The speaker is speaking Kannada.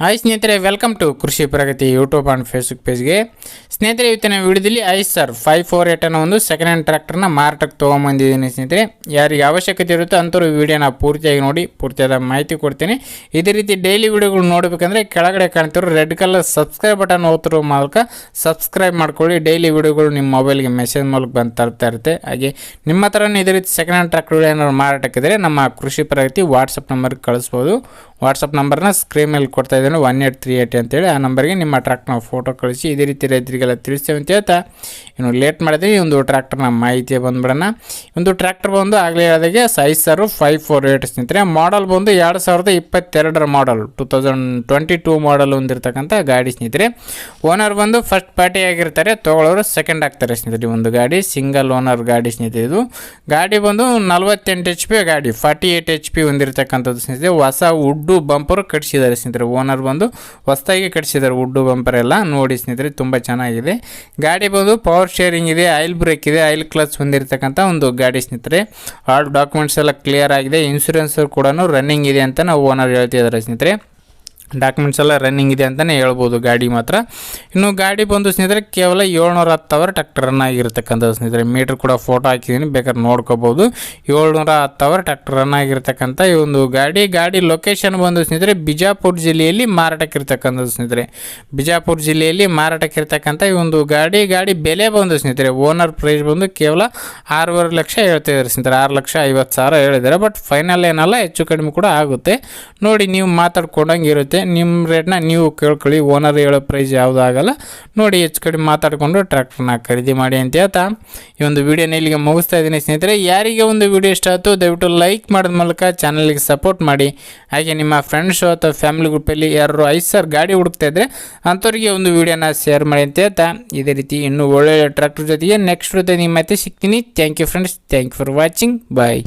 ಹಾಯ್ ಸ್ನೇಹಿತರೆ welcome to Krishi Pragati YouTube and Facebook ಪೇಜ್ಗೆ ಸ್ನೇಹಿತರೆ ಇವತ್ತಿನ ವಿಡಿಯೋದಲ್ಲಿ Eicher five four eight ಅನ್ನೋ ಒಂದು ಸೆಕೆಂಡ್ ಹ್ಯಾಂಡ್ ಟ್ರ್ಯಾಕ್ಟರ್ನ ಮಾರಾಟಕ್ಕೆ ತೊಗೊಂಬಂದಿದ್ದೀನಿ ಸ್ನೇಹಿತರೆ. ಯಾರಿಗೆ ಅವಶ್ಯಕತೆ ಇರುತ್ತೋ ಅಂಥವ್ರು ವಿಡಿಯೋನ ಪೂರ್ತಿಯಾಗಿ ನೋಡಿ, ಪೂರ್ತಿಯಾದ ಮಾಹಿತಿ ಕೊಡ್ತೀನಿ. ಇದೇ ರೀತಿ ಡೈಲಿ ವಿಡಿಯೋಗಳು ನೋಡಬೇಕಂದ್ರೆ ಕೆಳಗಡೆ ಕಾಣ್ತಿರೋ ರೆಡ್ ಕಲರ್ ಸಬ್ಸ್ಕ್ರೈಬ್ ಬಟನ್ ಓದ್ತಿರೋ ಮೂಲಕ ಸಬ್ಸ್ಕ್ರೈಬ್ ಮಾಡ್ಕೊಳ್ಳಿ. ಡೈಲಿ ವಿಡಿಯೋಗಳು ನಿಮ್ಮ ಮೊಬೈಲ್ಗೆ ಮೆಸೇಜ್ ಮೂಲಕ ಬಂದು ತರ್ತಾ ಇರುತ್ತೆ. ಹಾಗೆ ನಿಮ್ಮ ಹತ್ರನೂ ಇದೇ ರೀತಿ ಸೆಕೆಂಡ್ ಹ್ಯಾಂಡ್ ಟ್ರ್ಯಾಕ್ಟರ್ಗಳು ಏನಾದ್ರು ಮಾರಾಟಕ್ಕಿದ್ರೆ ನಮ್ಮ ಕೃಷಿ ಪ್ರಗತಿ ವಾಟ್ಸಪ್ ನಂಬರ್ಗೆ ಕಳಿಸ್ಬೋದು. ವಾಟ್ಸಪ್ ನಂಬರ್ನ ಸ್ಕ್ರೀನ್ ಮೇಲೆ ಕೊಡ್ತಾ ಇದ್ದೇನೆ ಒನ್ ಏಟ್ ತ್ರೀ ಏಟ್ ಅಂತೇಳಿ. ಆ ನಂಬರ್ಗೆ ನಿಮ್ಮ ಟ್ರ್ಯಾಕ್ಟರ್ನ ಫೋಟೋ ಕಳಿಸಿ. ಇದೇ ರೀತಿ ರೈತರಿಗೆಲ್ಲ ತಿಳಿಸ್ತೇವೆ ಅಂತ ಹೇಳ್ತಾ, ಇನ್ನು ಲೇಟ್ ಮಾಡಿದ್ರೆ ಈ ಒಂದು ಟ್ರ್ಯಾಕ್ಟರ್ನ ಮಾಹಿತಿ ಬಂದುಬಿಡೋಣ. ಒಂದು ಟ್ರ್ಯಾಕ್ಟರ್ ಬಂದು ಆಗಲೇ ಹೇಳಿದಾಗೆ ಸಾರು ಫೈವ್ ಫೋರ್ ಏಟ್ ಸ್ನೇಹಿತರೆ ಮಾಡಲ್ ಬಂದು ಎರಡು ಸಾವಿರದ ಇಪ್ಪತ್ತೆರಡರ model two thousand twenty two model ಹೊಂದಿರತಕ್ಕಂಥ ಗಾಡಿ ಸ್ನೇಹಿತರೆ. ಓನರ್ ಬಂದು ಫಸ್ಟ್ ಪಾರ್ಟಿ ಆಗಿರ್ತಾರೆ ತೊಗೊಳೋರು ಸೆಕೆಂಡ್ ಆಗ್ತಾರೆ ಸ್ನೇಹಿತರೆ ಒಂದು ಗಾಡಿ ಸಿಂಗಲ್ ಓನರ್ ಗಾಡಿ ಸ್ನೇಹಿತರೆ ಇದು. ಗಾಡಿ ಬಂದು ನಲ್ವತ್ತೆಂಟು ಎಚ್ ಪಿ ಗಾಡಿ ಫಾರ್ಟಿ ಏಯ್ಟ್ ಎಚ್ ಪಿ ಹೊಂದಿರತಕ್ಕಂಥದ್ದು ಸ್ನೇಹಿತರೆ. ಹೊಸ ವುಡ್ಡು ಬಂಪರ್ ಕಟ್ಸಿದ್ದಾರೆ ಸ್ನೇಹಿತರೆ. ಓನರ್ ಬಂದು ಹೊಸದಾಗಿ ಕಟ್ಸಿದ್ದಾರೆ ವುಡ್ಡು ಬಂಪರ್ ಎಲ್ಲ ನೋಡಿ ಸ್ನೇಹಿತರೆ, ತುಂಬ ಚೆನ್ನಾಗಿದೆ. ಗಾಡಿ ಬಂದು ಪವರ್ ಶೇರಿಂಗ್ ಇದೆ ಆಯಿಲ್ ಬ್ರೇಕ್ ಇದೆ ಆಯಿಲ್ ಕ್ಲಚ್ ಹೊಂದಿರತಕ್ಕಂಥ ಒಂದು ಗಾಡಿ ಸ್ನೇಹಿತರೆ. ಆಲ್ ಡಾಕ್ಯುಮೆಂಟ್ಸ್ ಎಲ್ಲ ಕ್ಲಿಯರ್ ಆಗಿದೆ. ಇನ್ಶೂರೆನ್ಸ್ ಕೂಡ ರನ್ನಿಂಗ್ ಇದೆ ಅಂತ ನಾವು ಓನರ್ ಹೇಳ್ತಿದ್ದಾರೆ ಸ್ನೇಹಿತರೆ. ಡಾಕ್ಯುಮೆಂಟ್ಸ್ ಎಲ್ಲ ರನ್ನಿಂಗ್ ಇದೆ ಅಂತಲೇ ಹೇಳ್ಬೋದು ಗಾಡಿ ಮಾತ್ರ. ಇನ್ನು ಗಾಡಿ ಬಂದು ಸ್ನೇಹಿತರೆ, ಕೇವಲ ಏಳ್ನೂರ ಹತ್ತು ಅವರ್ ಟ್ರ್ಯಾಕ್ಟರನ್ನು ರನ್ ಸ್ನೇಹಿತರೆ. ಮೀಟ್ರ್ ಕೂಡ ಫೋಟೋ ಹಾಕಿದ್ದೀನಿ, ಬೇಕಾದ್ರೆ ನೋಡ್ಕೋಬೋದು. ಏಳ್ನೂರ ಹತ್ತು ಅವರ್ ಟ್ರ್ಯಾಕ್ಟರನ್ನು ರನ್ ಆಗಿರ್ತಕ್ಕಂಥ ಈ ಒಂದು ಗಾಡಿ. ಗಾಡಿ ಲೊಕೇಶನ್ ಬಂದು ಸ್ನೇಹಿತರೆ, ಬಿಜಾಪುರ ಜಿಲ್ಲೆಯಲ್ಲಿ ಮಾರಾಟಕ್ಕೆ ಇರ್ತಕ್ಕಂಥದ್ದು ಸ್ನೇಹಿತರೆ. ಬಿಜಾಪುರ ಜಿಲ್ಲೆಯಲ್ಲಿ ಮಾರಾಟಕ್ಕೆ ಇರ್ತಕ್ಕಂಥ ಈ ಒಂದು ಗಾಡಿ. ಗಾಡಿ ಬೆಲೆ ಬಂದು ಸ್ನೇಹಿತರೆ ಓನರ್ ಪ್ರೈಸ್ ಬಂದು ಕೇವಲ ಆರೂವರೆ ಲಕ್ಷ ಹೇಳ್ತಿದ್ದಾರೆ ಸ್ನೇಹಿತರೆ. ಆರು ಲಕ್ಷ ಐವತ್ತು ಸಾವಿರ ಹೇಳಿದ್ದಾರೆ. ಬಟ್ ಫೈನಲ್ ಏನಲ್ಲ, ಹೆಚ್ಚು ಕಡಿಮೆ ಕೂಡ ಆಗುತ್ತೆ. ನೋಡಿ, ನೀವು ಮಾತಾಡ್ಕೊಂಡಂಗೆ ಇರುತ್ತೆ. ನಿಮ್ಮ ರೇಟ್ನ ನೀವು ಕೇಳ್ಕೊಳ್ಳಿ ಓನರ್ ಹೇಳೋ ಪ್ರೈಸ್ ಯಾವುದಾಗಲ್ಲ ನೋಡಿ ಹೆಚ್ಚು ಕಡಿಮೆ ಮಾತಾಡಿಕೊಂಡು ಟ್ರ್ಯಾಕ್ಟರ್ನ ಖರೀದಿ ಮಾಡಿ ಅಂತ ಹೇಳ್ತಾ. ಈ ಒಂದು ವಿಡಿಯೋನ ಇಲ್ಲಿಗೆ ಮುಗಿಸ್ತಾ ಇದ್ದೀನಿ ಸ್ನೇಹಿತರೆ. ಯಾರಿಗೆ ಒಂದು ವಿಡಿಯೋ ಇಷ್ಟ ಆಯಿತು, ದಯವಿಟ್ಟು ಲೈಕ್ ಮಾಡಿದ ಮೂಲಕ ಚಾನಲ್ಗೆ ಸಪೋರ್ಟ್ ಮಾಡಿ. ಹಾಗೆ ನಿಮ್ಮ ಫ್ರೆಂಡ್ಸು ಅಥವಾ ಫ್ಯಾಮಿಲಿ ಗ್ರೂಪಲ್ಲಿ ಯಾರು ಐದು ಸರ್ ಗಾಡಿ ಹುಡುಕ್ತಾ ಇದ್ದರೆ ಅಂಥವ್ರಿಗೆ ಒಂದು ವಿಡಿಯೋನ ಶೇರ್ ಮಾಡಿ ಅಂತ ಹೇಳ್ತಾ. ಇದೇ ರೀತಿ ಇನ್ನೂ ಒಳ್ಳೊಳ್ಳೆ ಟ್ರ್ಯಾಕ್ಟರ್ ಜೊತೆಗೆ ನೆಕ್ಸ್ಟ್ ಜೊತೆ ನಿಮ್ಮ ಮತ್ತೆ ಸಿಗ್ತೀನಿ. Thank you friends thank you for watching bye